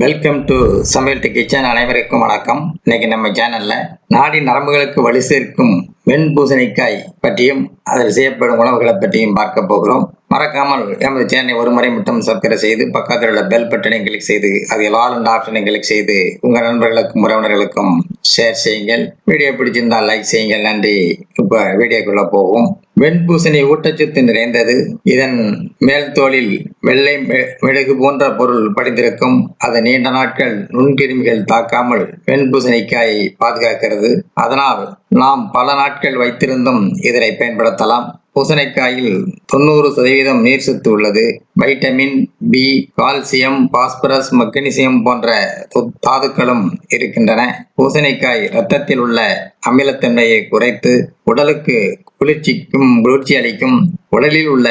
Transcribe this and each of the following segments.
Welcome to சமையல் kitchen அனைவருக்கும் வணக்கம். இன்னைக்கு நம்ம சேனல்ல நாடி நரம்புகளுக்கு வலு சேர்க்கும் வெண் பூசணிக்காய் பற்றியும் அதில் செய்யப்படும் உணவுகளை பற்றியும் பார்க்க போகிறோம். மறக்காமல் எமது சேனலை ஒரு முறை மட்டும் சப்ஸ்கிரைப் செய்து பக்கத்தில் உள்ள பெல் பட்டனை கிளிக் செய்து அதில் ஆல் அண்ட் ஆப்ஷனை கிளிக் செய்து உங்கள் நண்பர்களுக்கும் உறவினர்களுக்கும் ஷேர் செய்யுங்கள். வீடியோ பிடிச்சிருந்தால் லைக் செய்யுங்கள். நன்றி. இப்போ வீடியோக்குள்ள போவோம். வெண்பூசணி ஊட்டச்சத்து நிறைந்தது. இதன் மேல் தோலில் வெள்ளை மெ- மெழுகு போன்ற பொருள் படிந்திருக்கும். அது நீண்ட நாட்கள் நுண்கிருமிகள் தாக்காமல் வெண்பூசணிக்காயை பாதுகாக்கிறது. அதனால் நாம் பல நாட்கள் வைத்திருந்தும் இதனை பயன்படுத்தலாம். பூசணிக்காயில் தொண்ணூறு சதவீதம் நீர் சத்து உள்ளது. Vitamin B calcium phosphorus magnesium போன்ற தாதுக்களும் இருக்கின்றன. பூசணிக்காய் இரத்தத்தில் உள்ள அமிலத்தன்மையை குறைத்து உடலுக்கு குளிர்ச்சிக்கும் குளிர்ச்சி அளிக்கும் உடலில் உள்ள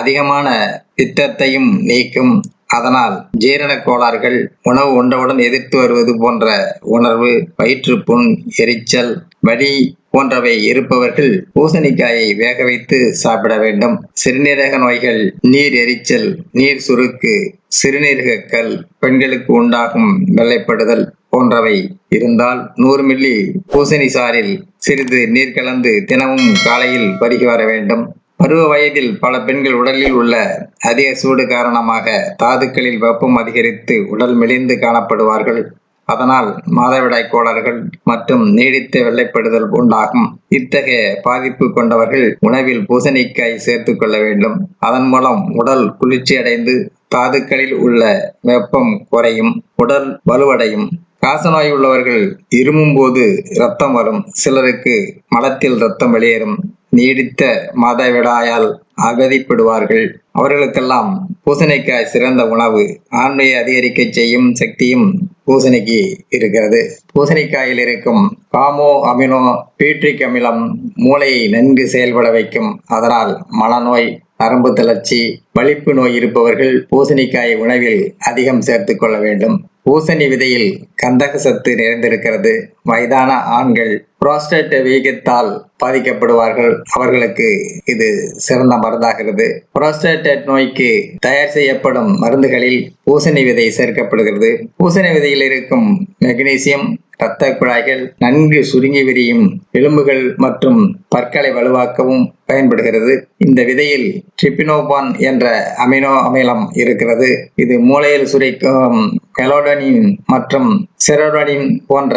அதிகமான பித்தத்தையும் நீக்கும் அதனால் ஜீரண கோளாறுகள் உணவு உண்டவுடன் எதிர்த்து வருவது போன்ற உணர்வு வயிற்றுப்புண் எரிச்சல் வலி போன்றவை இருப்பவர்கள் பூசணிக்காயை வேக வைத்து சாப்பிட வேண்டும். சிறுநீரக நோய்கள் நீர் எரிச்சல் நீர் சுருக்கு சிறுநீரகக்கல் பெண்களுக்கு உண்டாகும் வெள்ளைப்படுதல் போன்றவை இருந்தால் நூறு மில்லி பூசணி சாறில் சிறிது நீர் கலந்து தினமும் காலையில் பருகி வர வேண்டும். பருவ வயதில் பல பெண்கள் உடலில் உள்ள அதிக சூடு காரணமாக தாதுக்களில் வெப்பம் அதிகரித்து உடல் மெலிந்து காணப்படுவார்கள். அதனால் மாதவிடாய் கோளாறுகள் மற்றும் நீடித்த வெள்ளைப்படுதல் உண்டாகும். இத்தகைய பாதிப்பு கொண்டவர்கள் உணவில் பூசணிக்காய் சேர்த்துக் கொள்ள வேண்டும். அதன் மூலம் உடல் குளிர்ச்சி அடைந்து தாதுக்களில் உள்ள வெப்பம் குறையும் உடல் வலுவடையும். காசநோய் உள்ளவர்கள் இருமும் போது ரத்தம் வரும். சிலருக்கு மலத்தில் ரத்தம் வெளியேறும். நீடித்த மாதவிடாயால் அகதிப்படுவார்கள். அவர்களுக்கெல்லாம் பூசணிக்காய் சிறந்த உணவு. ஆண்மையை அதிகரிக்க செய்யும் சக்தியும் பூசணிக்கு இருக்கிறது. பூசணிக்காயில் இருக்கும் காமோ அமினோ பீட்ரிக் அமிலம் மூளையை நன்கு செயல்பட வைக்கும். அதனால் மனநோய் நரம்பு தளர்ச்சி வலிப்பு நோய் இருப்பவர்கள் பூசணிக்காய் உணவில் அதிகம் சேர்த்து கொள்ள வேண்டும். பூசணி விதையில் கந்தக சத்து நிறைந்திருக்கிறது. வயதான ஆண்கள் புரோஸ்டேட் வீக்கத்தால் பாதிக்கப்படுவார்கள். அவர்களுக்கு இது சிறந்த மருந்தாகிறது. புரோஸ்டேட் நோய்க்கு தயார் செய்யப்படும் மருந்துகளில் பூசணி விதை சேர்க்கப்படுகிறது. பூசணி விதையில் இருக்கும் மெக்னீசியம் இரத்த குழாய்கள் நன்கு சுருங்கி விரியும் எலும்புகள் மற்றும் பற்களை வலுவாக்கவும் பயன்படுகிறது. இந்த விதையில் ட்ரிபினோபான் என்ற அமினோ அமிலம் இருக்கிறது. இது மூளையில் சுரைக்கும் கெலோடனின் மற்றும் செரோடனின் போன்ற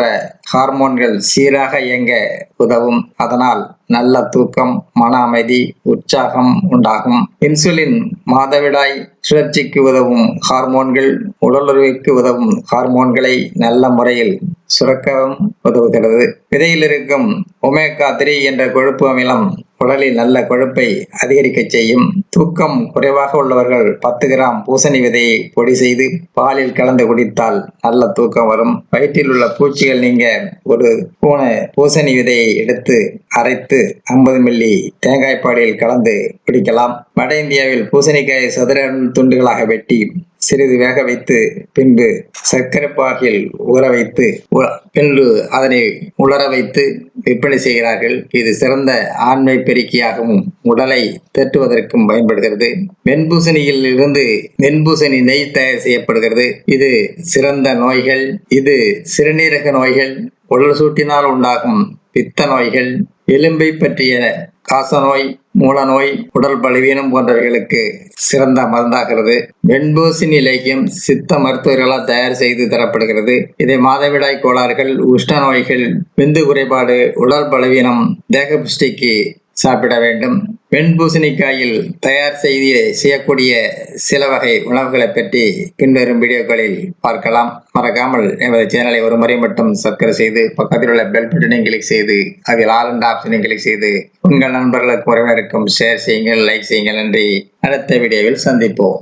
ஹார்மோன்கள் சீராக இயங்க உதவும். அதனால் நல்ல தூக்கம் மன அமைதி உற்சாகம் உண்டாகும். இன்சுலின் மாதவிடாய் சுழற்சிக்கு உதவும் ஹார்மோன்கள் உடலுறவுக்கு உதவும் ஹார்மோன்களை நல்ல முறையில் சுரக்கவும் உதவுகிறது. விதையில் இருக்கும் ஒமேகா த்ரீ என்ற கொழுப்பு அமிலம் உடலில் நல்ல கொழுப்பை அதிகரிக்க செய்யும். தூக்கம் குறைவாக உள்ளவர்கள் பத்து கிராம் பூசணி விதையை பொடி செய்து பாலில் கலந்து குடித்தால் நல்ல தூக்கம் வரும். வயிற்றில் உள்ள பூச்சிகள் நீங்க ஒரு பூனை பூசணி விதையை எடுத்து அரைத்து ஐம்பது மில்லி தேங்காய் பாலில் கலந்து குடிக்கலாம். வட இந்தியாவில் பூசணிக்காயை சதுர துண்டுகளாக வெட்டி சிறிது வேக வைத்து பின்பு சர்க்கரை பாகில் ஊற வைத்து பின்பு அதனை உலர வைத்து விற்பனை செய்கிறார்கள். இது சிறந்த ஆண்மை பெருக்கியாகவும் உடலை தட்டுவதற்கும் பயன்படுகிறது. வெண்பூசணியில் இருந்து வெண்பூசணி நெய் தயார் செய்யப்படுகிறது. இது சிறந்த நோய்கள். இது சிறுநீரக நோய்கள். உடல் சூட்டினால் உண்டாகும் பித்த நோய்கள். எலும்பை பற்றிய காசநோய் மூலநோய் உடல் பலவீனம் போன்றவைகளுக்கு சிறந்த மருந்தாகிறது. வெண்பூசின் இலக்கியம் சித்த மருத்துவர்களால் தயார் செய்து தரப்படுகிறது. இதை மாதவிடாய் கோளாறுகள் உஷ்ண நோய்கள் விந்து குறைபாடு உடல் பலவீனம் தேக புஷ்டிக்கு சாப்பிட வேண்டும். வெண்பூசணிக்காயில் தயார் செய்து செய்யக்கூடிய சில வகை உணவுகளை பற்றி பின்வரும் வீடியோக்களில் பார்க்கலாம். மறக்காமல் எமது சேனலை ஒரு முறை மட்டும் சப்ஸ்கிரைப் செய்து பக்கத்தில் உள்ள பெல் பட்டனை கிளிக் செய்து அதில் ஆல் அண்ட் ஆப்ஷனை கிளிக் செய்து உங்கள் நண்பர்களுக்கு உறவினருக்கும் ஷேர் செய்யுங்கள் லைக் செய்யுங்கள். நன்றி. அடுத்த வீடியோவில் சந்திப்போம்.